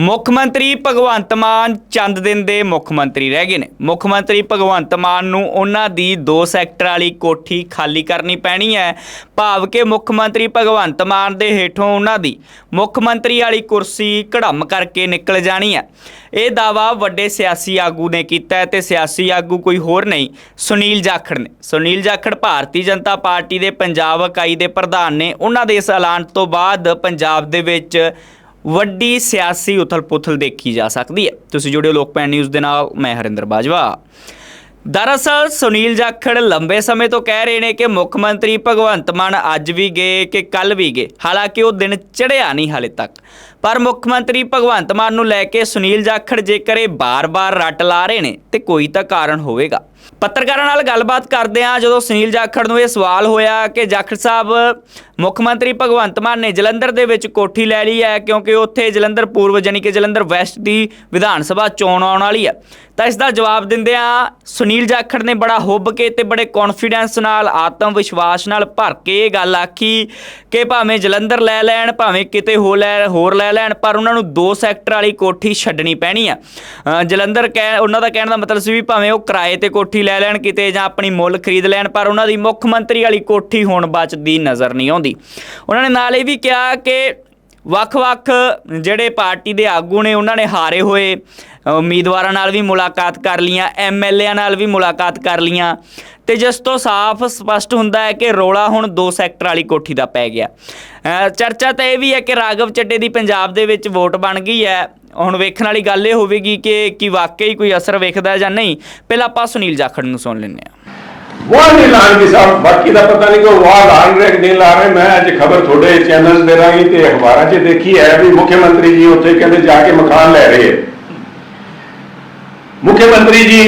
ਮੁੱਖ ਮੰਤਰੀ ਭਗਵੰਤ ਮਾਨ ਚੰਦ ਦਿਨ ਦੇ ਮੁੱਖ ਮੰਤਰੀ ਰਹਿ ਗਏ ਨੇ। ਮੁੱਖ ਮੰਤਰੀ ਭਗਵੰਤ ਮਾਨ ਨੂੰ ਉਹਨਾਂ ਦੀ 2 ਸੈਕਟਰ ਵਾਲੀ ਕੋਠੀ ਖਾਲੀ ਕਰਨੀ ਪੈਣੀ ਹੈ। ਭਾਵ ਕਿ ਮੁੱਖ ਮੰਤਰੀ ਭਗਵੰਤ ਮਾਨ ਦੇ ਹੇਠੋਂ ਉਹਨਾਂ ਦੀ ਮੁੱਖ ਮੰਤਰੀ ਵਾਲੀ ਕੁਰਸੀ ਘੜਮ ਕਰਕੇ ਨਿਕਲ ਜਾਣੀ ਹੈ। ਇਹ ਦਾਵਾ ਵੱਡੇ ਸਿਆਸੀ ਆਗੂ ਨੇ ਕੀਤਾ ਹੈ ਤੇ ਸਿਆਸੀ ਆਗੂ ਕੋਈ ਹੋਰ ਨਹੀਂ, ਸੁਨੀਲ ਜਾਖੜ ਨੇ। ਸੁਨੀਲ ਜਾਖੜ ਭਾਰਤੀ ਜਨਤਾ ਪਾਰਟੀ ਦੇ ਪੰਜਾਬ ਇਕਾਈ ਦੇ ਪ੍ਰਧਾਨ ਨੇ। ਉਹਨਾਂ ਦੇ ਇਸ ਐਲਾਨ ਤੋਂ ਬਾਅਦ ਪੰਜਾਬ ਦੇ ਵਿੱਚ ਵੱਡੀ ਸਿਆਸੀ ਉਥਲ-ਪੁਥਲ ਦੇਖੀ ਜਾ ਸਕਦੀ ਹੈ। ਤੁਸੀਂ ਜੁੜਿਓ ਲੋਕਪੈਨ ਨਿਊਜ਼ ਦੇ ਨਾਲ, ਮੈਂ ਹਰਿੰਦਰ ਬਾਜਵਾ। ਦਰਅਸਲ, ਸੁਨੀਲ ਜਾਖੜ ਲੰਬੇ ਸਮੇਂ ਤੋਂ ਕਹਿ ਰਹੇ ਨੇ ਕਿ ਮੁੱਖ ਮੰਤਰੀ ਭਗਵੰਤ ਮਾਨ ਅੱਜ ਵੀ ਗਏ ਕਿ ਕੱਲ ਵੀ ਗਏ। ਹਾਲਾਂਕਿ ਉਹ ਦਿਨ ਚੜਿਆ ਨਹੀਂ ਹਾਲੇ ਤੱਕ। ਪਰ ਮੁੱਖ ਮੰਤਰੀ ਭਗਵੰਤ ਮਾਨ ਨੂੰ ਲੈ ਕੇ ਸੁਨੀਲ ਜਾਖੜ ਜੇਕਰ ਇਹ ਬਾਰ-ਬਾਰ ਰੱਟ ਲਾ ਰਹੇ ਨੇ, ਤੇ ਕੋਈ ਤਾਂ ਕਾਰਨ ਹੋਵੇਗਾ। ਪੱਤਰਕਾਰਾਂ ਨਾਲ ਗੱਲਬਾਤ ਕਰਦੇ ਆ ਜਦੋਂ ਸੁਨੀਲ ਜਾਖੜ ਨੂੰ ਇਹ ਸਵਾਲ ਹੋਇਆ ਕਿ ਜਾਖੜ ਸਾਹਿਬ, ਮੁੱਖ ਮੰਤਰੀ ਭਗਵੰਤ ਮਾਨ ਨੇ ਜਲੰਧਰ ਦੇ ਵਿੱਚ ਕੋਠੀ ਲੈ ਲਈ ਹੈ, ਕਿਉਂਕਿ ਉੱਥੇ ਜਲੰਧਰ ਪੂਰਬ ਜਾਨੀ ਕਿ ਜਲੰਧਰ ਵੈਸਟ ਦੀ ਵਿਧਾਨ ਸਭਾ ਚੋਣ ਆਉਣ ਵਾਲੀ ਹੈ। ਤਾਂ ਇਸ ਦਾ ਜਵਾਬ ਦਿੰਦਿਆਂ ਸੁਨੀਲ ਜਾਖੜ ਨੇ ਬੜਾ ਹੁੱਬ ਕੇ ਤੇ ਬੜੇ ਕੌਨਫੀਡੈਂਸ ਨਾਲ, ਆਤਮ ਵਿਸ਼ਵਾਸ ਨਾਲ ਭਰ ਕੇ ਇਹ ਗੱਲ ਆਖੀ ਕਿ ਭਾਵੇਂ ਜਲੰਧਰ ਲੈ ਲੈਣ, ਭਾਵੇਂ ਕਿਤੇ ਹੋ ਲੈ ਹੋਰ ਲੈ ਲੈਣ ਪਰ ਉਹਨਾਂ ਨੂੰ ਦੋ ਸੈਕਟਰ ਵਾਲੀ ਕੋਠੀ ਛੱਡਣੀ ਪੈਣੀ ਆ। ਅ, ਜਲੰਧਰ ਕਹਿ ਉਹਨਾਂ ਦਾ ਕਹਿਣ ਦਾ ਮਤਲਬ ਸੀ ਵੀ ਭਾਵੇਂ ਉਹ ਕਿਰਾਏ ਤੇ ਕੋਠੀ ਲੈ ਲੈਣ ਕਿਤੇ ਜਾਂ ਆਪਣੀ ਮੁੱਲ ਖਰੀਦ ਲੈਣ ਪਰ ਉਹਨਾਂ ਦੀ ਮੁੱਖ ਮੰਤਰੀ ਵਾਲੀ ਕੋਠੀ ਹੁਣ ਬਚਦੀ ਨਜ਼ਰ ਨਹੀਂ ਆਉਂਦੀ। ਉਹਨਾਂ ਨੇ ਨਾਲ ਇਹ ਵੀ ਕਿਹਾ ਕਿ ਵੱਖ-ਵੱਖ ਜਿਹੜੇ ਪਾਰਟੀ ਦੇ ਆਗੂ ਨੇ, ਉਹਨਾਂ ਨੇ ਹਾਰੇ ਹੋਏ। ਉਮੀਦਵਾਰਾਂ ਨਾਲ ਵੀ ਮੁਲਾਕਾਤ ਕਰ ਲੀਆਂ ਐਮਐਲਏਆਂ ਨਾਲ ਵੀ ਮੁਲਾਕਾਤ ਕਰ ਲੀਆਂ ਤੇ ਜਿਸ ਤੋਂ ਸਾਫ਼ ਸਪਸ਼ਟ ਹੁੰਦਾ ਹੈ ਕਿ ਰੋਲਾ ਹੁਣ ਦੋ ਸੈਕਟਰ ਵਾਲੀ ਕੋਠੀ ਦਾ ਪੈ ਗਿਆ। ਚਰਚਾ ਤਾਂ ਇਹ ਵੀ ਹੈ ਕਿ ਰਾਘਵ ਚੱਡੇ ਦੀ ਪੰਜਾਬ ਦੇ ਵਿੱਚ ਵੋਟ ਬਣ ਗਈ ਹੈ। ਹੁਣ ਵੇਖਣ ਵਾਲੀ ਗੱਲ ਇਹ ਹੋਵੇਗੀ ਕਿ ਕੀ ਵਾਕਈ ਕੋਈ ਅਸਰ ਵੇਖਦਾ ਜਾਂ ਨਹੀਂ। ਪਹਿਲਾਂ ਆਪਾਂ ਸੁਨੀਲ ਜਾਖੜ ਨੂੰ ਸੁਣ ਲੈਂਦੇ ਹਾਂ। ਵਾਹ ਨਹੀਂ ਲਾਣਗੇ ਸਾਹਿਬ, ਬਾਕੀ ਦਾ ਪਤਾ ਨਹੀਂ ਕੋਈ ਵਾਹ ਲਾਣ ਰਹੇ ਕਿ ਨਹੀਂ ਲਾ ਰਹੇ। ਮੈਂ ਅੱਜ ਖਬਰ ਤੁਹਾਡੇ ਚੈਨਲਸ ਦੇ ਰਾਹੀਂ ਤੇ ਅਖਬਾਰਾਂ 'ਚ ਦੇਖੀ ਹੈ ਵੀ ਮੁੱਖ ਮੰਤਰੀ ਜੀ ਉੱਥੇ ਕਹਿੰਦੇ ਜਾ ਕੇ ਮਕਾਨ ਲੈ ਰਹੇ ਮੁੱਖ ਮੰਤਰੀ ਜੀ,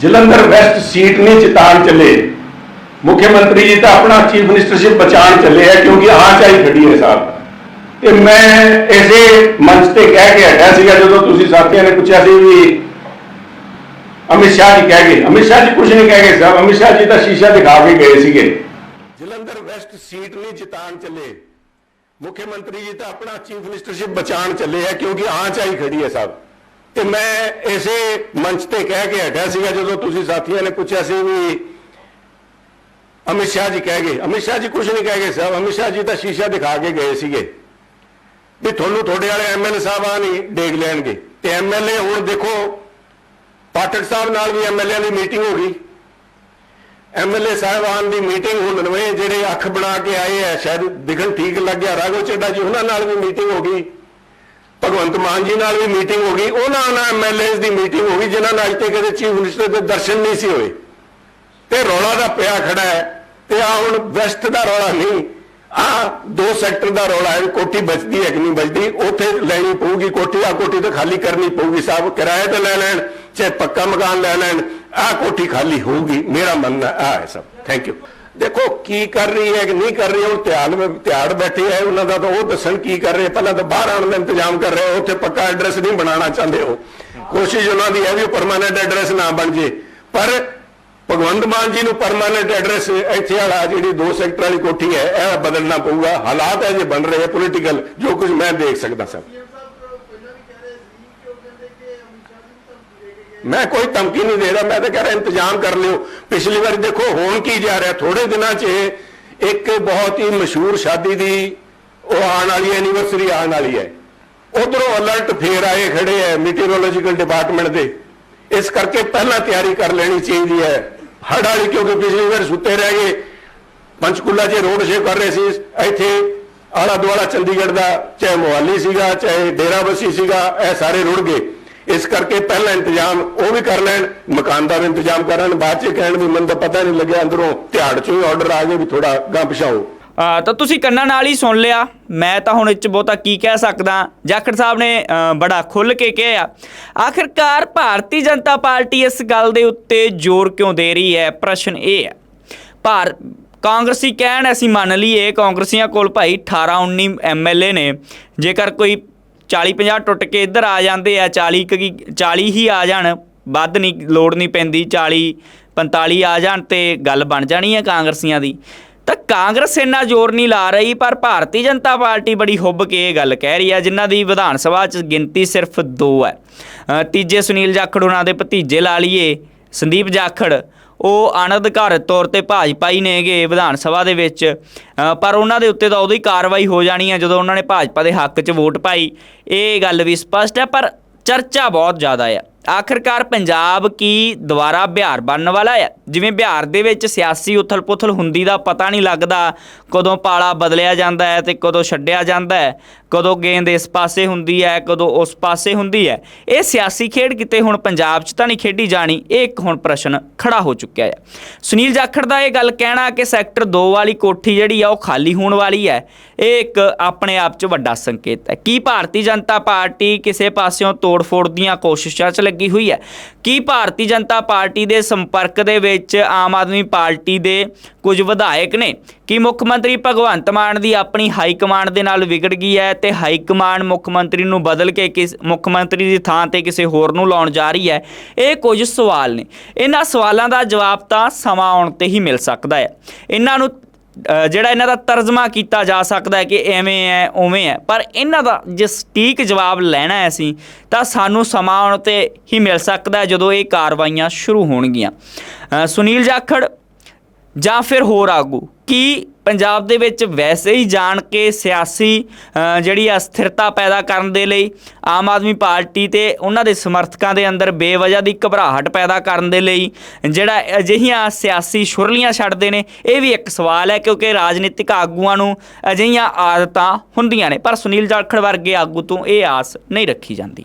ਜਲੰਧਰ ਵੈਸਟ ਸੀਟ ਨਹੀਂ ਚਿਤਾਨ ਚੱਲੇ। ਮੁੱਖ ਮੰਤਰੀ ਜੀ ਤਾਂ ਆਪਣਾ ਚੀਫ ਮਿਨਿਸਟਰਸ਼ਿਪ ਬਚਾਣ ਚੱਲੇ ਹੈ ਕਿਉਂਕਿ ਆਹ ਚਾਹੀ ਖੜੀ ਹੈ ਸਾਹਿਬ ਤੇ ਮੈਂ ਇਸੇ ਮੰਚ ਤੇ ਕਹਿ ਕੇ ਹਟਿਆ ਸੀਗਾ ਜਦੋਂ ਤੁਸੀਂ ਸਾਥੀਆਂ ਨੇ ਪੁੱਛਿਆ ਸੀ ਵੀ ਅਮਿਤ ਸ਼ਾਹ ਜੀ ਕਹਿ ਗਏ, ਅਮਿਤ ਸ਼ਾਹ ਜੀ ਕੁਝ ਨਹੀਂ ਕਹਿ ਗਏ ਸਾਹਿਬ, ਅਮਿਤ ਸ਼ਾਹ ਜੀ ਤਾਂ ਸ਼ੀਸ਼ਾ ਦਿਖਾ ਕੇ ਗਏ ਸੀਗੇ। ਜਲੰਧਰ ਵੈਸਟ ਸੀਟ ਨਹੀਂ ਜਿਤਾਨ ਚੱਲੇ। ਮੁੱਖ ਮੰਤਰੀ ਜੀ ਤਾਂ ਆਪਣਾ ਚੀਫ ਮਿਨਿਸਟਰਸ਼ਿਪ ਬਚਾਣ ਚੱਲੇ ਹੈ ਕਿਉਂਕਿ ਆਂਚ ਆਈ ਖੜੀ ਹੈ ਸਾਹਿਬ ਤੇ ਮੈਂ ਇਸੇ ਮੰਚ ਤੇ ਕਹਿ ਕੇ ਹਟਿਆ ਸੀਗਾ, ਜਦੋਂ ਤੁਸੀਂ ਸਾਥੀਆਂ ਨੇ ਪੁੱਛਿਆ ਸੀ ਵੀ ਅਮਿਤ ਸ਼ਾਹ ਜੀ ਕਹਿ ਗਏ। ਅਮਿਤ ਸ਼ਾਹ ਜੀ ਕੁਝ ਨਹੀਂ ਕਹਿ ਗਏ ਸਾਹਿਬ, ਅਮਿਤ ਸ਼ਾਹ ਜੀ ਤਾਂ ਸ਼ੀਸ਼ਾ ਦਿਖਾ ਕੇ ਗਏ ਸੀਗੇ। ਵੀ ਤੁਹਾਨੂੰ ਤੁਹਾਡੇ ਵਾਲੇ ਐਮਐਲਏ ਸਾਹਿਬਾਨ ਹੀ ਡੇਗ ਲੈਣਗੇ। ਤੇ ਐਮਐਲਏ ਹੁਣ ਦੇਖੋ ਪਾਠਕ ਸਾਹਿਬ ਨਾਲ ਵੀ ਐਮਐਲਏ ਦੀ ਮੀਟਿੰਗ ਹੋ ਗਈ। ਐਮਐਲਏ ਸਾਹਿਬਾਨ ਦੀ ਮੀਟਿੰਗ ਹੁਣ ਨਵੇਂ ਜਿਹੜੇ ਅੱਖ ਬਣਾ ਕੇ ਆਏ ਆ, ਸ਼ਾਇਦ ਦਿਖਣ ਠੀਕ ਲੱਗਿਆ, ਰਾਘਵ ਚੱਡਾ ਜੀ ਉਹਨਾਂ ਨਾਲ ਵੀ ਮੀਟਿੰਗ ਹੋ ਗਈ। ਭਗਵੰਤ ਮਾਨ ਜੀ ਨਾਲ ਵੀ ਮੀਟਿੰਗ ਹੋ ਗਈ। ਉਹਨਾਂ ਨਾਲ ਐਮਐਲਏਸ ਦੀ ਮੀਟਿੰਗ ਹੋ ਗਈ, ਜਿਨ੍ਹਾਂ ਨਾਲ ਅੱਜ ਤੱਕ ਕਦੇ ਚੀਫ ਮਿਨਿਸਟਰ ਦੇ ਦਰਸ਼ਨ ਨਹੀਂ ਸੀ ਹੋਏ। ਤੇ ਰੌਲਾ ਦਾ ਪਿਆ ਖੜਾ ਹੈ ਤੇ ਆ ਹੁਣ ਵੈਸਟ ਦਾ ਰੌਲਾ ਨਹੀਂ ਆ ਦੋ ਸੈਕਟਰ ਦਾ ਰੌਲਾ ਹੈ, ਕੋਠੀ ਬਚਦੀ ਹੈ ਕਿ ਨਹੀਂ ਬਚਦੀ, ਉੱਥੇ ਲੈਣੀ ਪਊਗੀ ਕੋਠੀ ਆ ਕੋਠੀ ਤਾਂ ਖਾਲੀ ਕਰਨੀ ਪਊਗੀ ਸਾਹਿਬ ਕਿਰਾਏ ਤੇ ਲੈ ਲੈਣ। ਚਾਹੇ ਪੱਕਾ ਮਕਾਨ ਲੈ ਲੈਣ ਆ ਕੋਠੀ ਖਾਲੀ ਹੋਊਗੀ, ਮੇਰਾ ਮੰਨਣਾ ਆ ਹੈ ਸਭ। ਥੈਂਕ ਯੂ ਦੇਖੋ, ਕੀ ਕਰ ਰਹੀ ਹੈ ਕਿ ਨਹੀਂ ਕਰ ਰਹੀ ਹੈ ਧਿਆਨ ਵਿੱਚ ਧਿਆੜ ਬੈਠੇ ਹੈ, ਉਹਨਾਂ ਦਾ ਤਾਂ ਉਹ ਦੱਸਣ ਕੀ ਕਰ ਰਹੇ, ਪਹਿਲਾਂ ਤਾਂ ਬਾਹਰ ਆਉਣ ਦਾ ਇੰਤਜ਼ਾਮ ਕਰ ਰਹੇ, ਉੱਥੇ ਪੱਕਾ ਐਡਰੈਸ ਨਹੀਂ ਬਣਾਉਣਾ ਚਾਹੁੰਦੇ ਹੋ ਕੋਸ਼ਿਸ਼ ਉਹਨਾਂ ਦੀ ਹੈ ਵੀ ਪਰਮਾਨੈਂਟ ਐਡਰੈਸ ਨਾ ਬਣ ਜੇ। ਪਰ ਭਗਵੰਤ ਮਾਨ ਜੀ ਨੂੰ ਪਰਮਾਨੈਂਟ ਐਡਰੈਸ ਇੱਥੇ ਵਾਲਾ, ਜਿਹੜੀ ਦੋ ਸੈਕਟਰ ਵਾਲੀ ਕੋਠੀ ਹੈ, ਇਹ ਬਦਲਣਾ ਪਊਗਾ। ਹਾਲਾਤ ਹੈ ਜੇ ਬਣ ਰਹੇ ਪੋਲੀਟੀਕਲ ਜੋ ਕੁਝ ਮੈਂ ਦੇਖ ਸਕਦਾ, ਸਰ। ਮੈਂ ਕੋਈ ਧਮਕੀ ਨਹੀਂ ਦੇ ਰਿਹਾ, ਮੈਂ ਤਾਂ ਕਹਿ ਰਿਹਾ ਇੰਤਜ਼ਾਮ ਕਰ ਲਿਓ। ਪਿਛਲੀ ਵਾਰੀ ਦੇਖੋ, ਹੋਣ ਕੀ ਜਾ ਰਿਹਾ? ਥੋੜੇ ਦਿਨਾਂ 'ਚ ਇੱਕ ਬਹੁਤ ਹੀ ਮਸ਼ਹੂਰ ਸ਼ਾਦੀ ਦੀ ਉਹ ਆਉਣ ਵਾਲੀ ਐਨੀਵਰਸਰੀ ਆਉਣ ਵਾਲੀ ਹੈ। ਉਧਰੋਂ ਅਲਰਟ ਫੇਰ ਆਏ, ਖੜੇ ਹੈ ਮੀਟੀਓਰੋਲੋਜੀਕਲ ਡਿਪਾਰਟਮੈਂਟ ਦੇ। ਇਸ ਕਰਕੇ ਪਹਿਲਾਂ ਤਿਆਰੀ ਕਰ ਲੈਣੀ ਚਾਹੀਦੀ ਹੈ। ਹੜ ਵਾਲੀ ਕਿਉਂਕਿ ਪਿਛਲੀ ਵਾਰ ਸੁੱਤੇ ਰਹਿ ਗਏ। ਪੰਚਕੂਲਾ 'ਚ ਰੋਡ ਸ਼ੇਅ ਕਰ ਰਹੇ ਸੀ। ਇੱਥੇ ਆਲਾ ਦੁਆਲਾ ਚੰਡੀਗੜ੍ਹ ਦਾ, ਚਾਹੇ ਮੋਹਾਲੀ ਸੀਗਾ, ਚਾਹੇ ਡੇਰਾਬੱਸੀ ਸੀਗਾ, ਇਹ ਸਾਰੇ ਰੁੜ ਗਏ। ਇਸ ਕਰਕੇ ਪਹਿਲਾਂ ਇੰਤਜ਼ਾਮ ਉਹ ਵੀ ਕਰ ਲੈਣ ਮਕਾਨ ਦਾ ਵੀ ਇੰਤਜ਼ਾਮ ਕਰਨ ਬਾਅਦ 'ਚ ਕਹਿਣ ਵੀ ਮੈਨੂੰ ਤਾਂ ਪਤਾ ਨਹੀਂ ਲੱਗਿਆ ਅੰਦਰੋਂ ਤਿਹਾੜ 'ਚੋਂ ਆਰਡਰ ਆ ਗਏ ਵੀ ਥੋੜਾ ਗਾਂ ਪਿਛਾਓ ਅ, ਤਾਂ ਤੁਸੀਂ ਕੰਨਾਂ ਨਾਲ ਹੀ ਸੁਣ ਲਿਆ। ਮੈਂ ਤਾਂ ਹੁਣ ਇਹ 'ਚ ਬਹੁਤਾ ਕੀ ਕਹਿ ਸਕਦਾ। ਜਾਖੜ ਸਾਹਿਬ ਨੇ ਅ, ਬੜਾ ਖੁੱਲ ਕੇ ਕਿਹਾ ਆਖਿਰਕਾਰ ਭਾਰਤੀ ਜਨਤਾ ਪਾਰਟੀ ਇਸ ਗੱਲ ਦੇ ਉੱਤੇ ਜ਼ੋਰ ਕਿਉਂ ਦੇ ਰਹੀ ਹੈ? ਪ੍ਰਸ਼ਨ ਇਹ ਹੈ। ਭਾਰ ਕਾਂਗਰਸੀ ਕਹਿਣ ਅਸੀਂ ਮੰਨ ਲਈਏ ਕਾਂਗਰਸੀਆਂ ਕੋਲ ਭਾਈ 18 19 ਐਮਐਲਏ ਨੇ। ਜੇਕਰ ਕੋਈ 40 50 ਟੁੱਟ ਕੇ ਇੱਧਰ ਆ ਜਾਂਦੇ ਆ 40 ਕੁ ਕੀ 40 ਹੀ ਆ ਜਾਣ, ਵੱਧ ਨਹੀਂ, ਲੋੜ ਨਹੀਂ ਪੈਂਦੀ 40 45 ਆ ਜਾਣ ਤੇ ਗੱਲ ਬਣ ਜਾਣੀ ਹੈ ਕਾਂਗਰਸੀਆਂ ਦੀ। ਤਾਂ ਕਾਂਗਰਸ ਇੰਨਾ ਜ਼ੋਰ ਨਹੀਂ ਲਾ ਰਹੀ, ਪਰ ਭਾਰਤੀ ਜਨਤਾ ਪਾਰਟੀ ਬੜੀ ਹੁੱਬ ਕੇ ਇਹ ਗੱਲ ਕਹਿ ਰਹੀ ਹੈ ਜਿਨ੍ਹਾਂ ਦੀ ਵਿਧਾਨ ਸਭਾ 'ਚ ਗਿਣਤੀ ਸਿਰਫ 2 ਹੈ। ਤੀਜੇ ਸੁਨੀਲ ਜਾਖੜ ਉਹਨਾਂ ਦੇ ਭਤੀਜੇ ਲਾ ਲਈਏ, ਸੰਦੀਪ ਜਾਖੜ ਉਹ ਅਣਅਧਿਕਾਰਤ ਤੌਰ ਤੇ ਭਾਜਪਾ ਹੀ ਨੇਗੇ ਵਿਧਾਨ ਸਭਾ ਦੇ ਵਿੱਚ। ਪਰ ਉਹਨਾਂ ਦੇ ਉੱਤੇ ਤਾਂ ਉਦੋਂ ਹੀ ਕਾਰਵਾਈ ਹੋ ਜਾਣੀ ਹੈ ਜਦੋਂ ਉਹਨਾਂ ਨੇ ਭਾਜਪਾ ਦੇ ਹੱਕ 'ਚ ਵੋਟ ਪਾਈ। ਇਹ ਗੱਲ ਵੀ ਸਪਸ਼ਟ ਹੈ ਪਰ ਚਰਚਾ ਬਹੁਤ ਜ਼ਿਆਦਾ ਹੈ ਆਖਰਕਾਰ ਪੰਜਾਬ ਕੀ ਦੁਬਾਰਾ ਬਿਹਾਰ ਬਣਨ ਵਾਲਾ ਹੈ? ਜਿਵੇਂ ਬਿਹਾਰ ਦੇ ਵਿੱਚ ਸਿਆਸੀ ਉਥਲ-ਪੁਥਲ ਹੁੰਦੀ ਦਾ ਪਤਾ ਨਹੀਂ ਲੱਗਦਾ, ਕਦੋਂ ਪਾਲਾ ਬਦਲਿਆ ਜਾਂਦਾ ਹੈ ਤੇ ਕਦੋਂ ਛੱਡਿਆ ਜਾਂਦਾ ਹੈ, ਕਦੋਂ ਗੇਂਦ ਇਸ ਪਾਸੇ ਹੁੰਦੀ ਹੈ, ਕਦੋਂ ਉਸ ਪਾਸੇ ਹੁੰਦੀ ਹੈ। ਇਹ ਸਿਆਸੀ ਖੇਡ ਕਿਤੇ ਹੁਣ ਪੰਜਾਬ 'ਚ ਤਾਂ ਨਹੀਂ ਖੇਡੀ ਜਾਣੀ, ਇਹ ਇੱਕ ਹੁਣ ਪ੍ਰਸ਼ਨ ਖੜਾ ਹੋ ਚੁੱਕਿਆ ਹੈ। ਸੁਨੀਲ ਜਾਖੜ ਦਾ ਇਹ ਗੱਲ ਕਹਿਣਾ ਕਿ ਸੈਕਟਰ 2 ਵਾਲੀ ਕੋਠੀ ਜਿਹੜੀ ਆ, ਉਹ ਖਾਲੀ ਹੋਣ ਵਾਲੀ ਹੈ, ਇਹ ਇੱਕ ਆਪਣੇ ਆਪ 'ਚ ਵੱਡਾ ਸੰਕੇਤ ਹੈ। ਕੀ ਭਾਰਤੀ ਜਨਤਾ ਪਾਰਟੀ ਕਿਸੇ ਪਾਸਿਓਂ ਤੋੜ-ਫੋੜ ਦੀਆਂ ਕੋਸ਼ਿਸ਼ਾਂ 'ਚ ਲੱਗੀ ਹੋਈ ਹੈ। ਕੀ ਭਾਰਤੀ ਜਨਤਾ ਪਾਰਟੀ ਦੇ ਸੰਪਰਕ ਦੇ ਵਿੱਚ ਆਮ ਆਦਮੀ ਪਾਰਟੀ ਦੇ ਕੁਝ ਵਿਧਾਇਕ ਨੇ? ਕੀ ਮੁੱਖ ਮੰਤਰੀ ਭਗਵੰਤ ਮਾਨ ਦੀ ਆਪਣੀ ਹਾਈ ਕਮਾਂਡ ਦੇ ਨਾਲ ਵਿਗੜ ਗਈ ਹੈ ਤੇ ਹਾਈ ਕਮਾਂਡ ਮੁੱਖ ਮੰਤਰੀ ਨੂੰ ਬਦਲ ਕੇ ਕਿਸ ਮੁੱਖ ਮੰਤਰੀ ਦੀ ਥਾਂ ਤੇ ਕਿਸੇ ਹੋਰ ਨੂੰ ਲਾਉਣ ਜਾ ਰਹੀ ਹੈ? ਇਹ ਕੁਝ ਸਵਾਲ ਨੇ। ਇਹਨਾਂ ਸਵਾਲਾਂ ਦਾ ਜਵਾਬ ਤਾਂ ਸਮਾਂ ਆਉਣ ਤੇ ਹੀ ਮਿਲ ਸਕਦਾ ਹੈ। ਇਹਨਾਂ ਨੂੰ ਜਿਹੜਾ ਇਹਨਾਂ ਦਾ ਤਰਜਮਾ ਕੀਤਾ ਜਾ ਸਕਦਾ ਹੈ ਕਿ ਐਵੇਂ ਹੈ, ਉਵੇਂ ਹੈ। ਪਰ ਇਹਨਾਂ ਦਾ ਜੇ ਸਟੀਕ ਜਵਾਬ ਲੈਣਾ ਹੈ ਅਸੀਂ, ਤਾਂ ਸਾਨੂੰ ਸਮਾਂ ਆਉਣ ਤੇ ਹੀ ਮਿਲ ਸਕਦਾ ਹੈ ਜਦੋਂ ਇਹ ਕਾਰਵਾਈਆਂ ਸ਼ੁਰੂ ਹੋਣਗੀਆਂ। ਸੁਨੀਲ ਜਾਖੜ ਜਾਂ ਫਿਰ ਹੋਰ ਆਗੂ, ਕੀ ਪੰਜਾਬ ਦੇ ਵਿੱਚ ਵੈਸੇ ਹੀ ਜਾਣ ਕੇ ਸਿਆਸੀ ਜਿਹੜੀ ਅਸਥਿਰਤਾ ਪੈਦਾ ਕਰਨ ਦੇ ਲਈ ਆਮ ਆਦਮੀ ਪਾਰਟੀ ਤੇ ਉਹਨਾਂ ਦੇ ਸਮਰਥਕਾਂ ਦੇ ਅੰਦਰ ਬੇਵਜ੍ਹਾ ਦੀ ਘਬਰਾਹਟ ਪੈਦਾ ਕਰਨ ਦੇ ਲਈ ਜਿਹੜਾ ਅਜਿਹੀਆਂ ਸਿਆਸੀ ਸ਼ੁਰਲੀਆਂ ਛੱਡਦੇ ਨੇ, ਇਹ ਵੀ ਇੱਕ ਸਵਾਲ ਹੈ ਕਿਉਂਕਿ ਰਾਜਨੀਤਿਕ ਆਗੂਆਂ ਨੂੰ ਅਜਿਹੀਆਂ ਆਦਤਾਂ ਹੁੰਦੀਆਂ ਨੇ। ਪਰ ਸੁਨੀਲ ਜਾਖੜ ਵਰਗੇ ਆਗੂ ਤੋਂ ਇਹ ਆਸ ਨਹੀਂ ਰੱਖੀ ਜਾਂਦੀ।